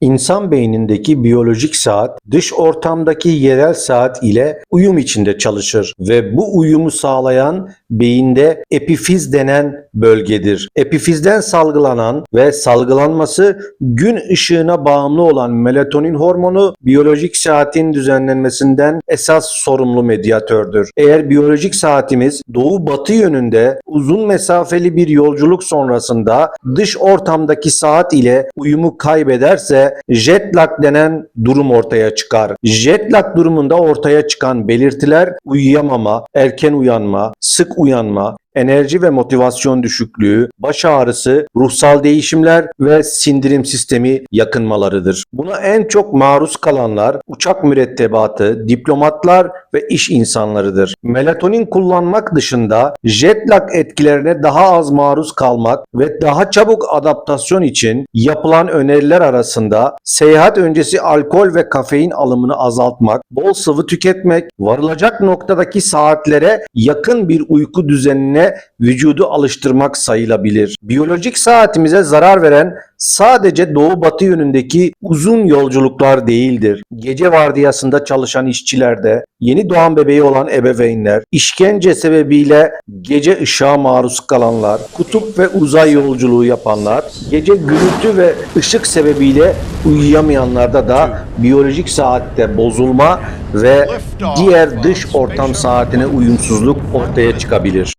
İnsan beynindeki biyolojik saat dış ortamdaki yerel saat ile uyum içinde çalışır ve bu uyumu sağlayan beyinde epifiz denen bölgedir. Epifizden salgılanan ve salgılanması gün ışığına bağımlı olan melatonin hormonu biyolojik saatin düzenlenmesinden esas sorumlu medyatördür. Eğer biyolojik saatimiz doğu batı yönünde uzun mesafeli bir yolculuk sonrasında dış ortamdaki saat ile uyumu kaybederse jet lag denen durum ortaya çıkar. Jet lag durumunda ortaya çıkan belirtiler uyuyamama, erken uyanma, sık uyanma, enerji ve motivasyon düşüklüğü, baş ağrısı, ruhsal değişimler ve sindirim sistemi yakınmalarıdır. Buna en çok maruz kalanlar uçak mürettebatı, diplomatlar ve iş insanlarıdır. Melatonin kullanmak dışında jet lag etkilerine daha az maruz kalmak ve daha çabuk adaptasyon için yapılan öneriler arasında seyahat öncesi alkol ve kafein alımını azaltmak, bol sıvı tüketmek, varılacak noktadaki saatlere yakın bir uyku düzenine vücudu alıştırmak sayılabilir. Biyolojik saatimize zarar veren sadece doğu batı yönündeki uzun yolculuklar değildir. Gece vardiyasında çalışan işçilerde, yeni doğan bebeği olan ebeveynler, işkence sebebiyle gece ışığa maruz kalanlar, kutup ve uzay yolculuğu yapanlar, gece gürültü ve ışık sebebiyle uyuyamayanlarda da biyolojik saatte bozulma ve diğer dış ortam saatine uyumsuzluk ortaya çıkabilir.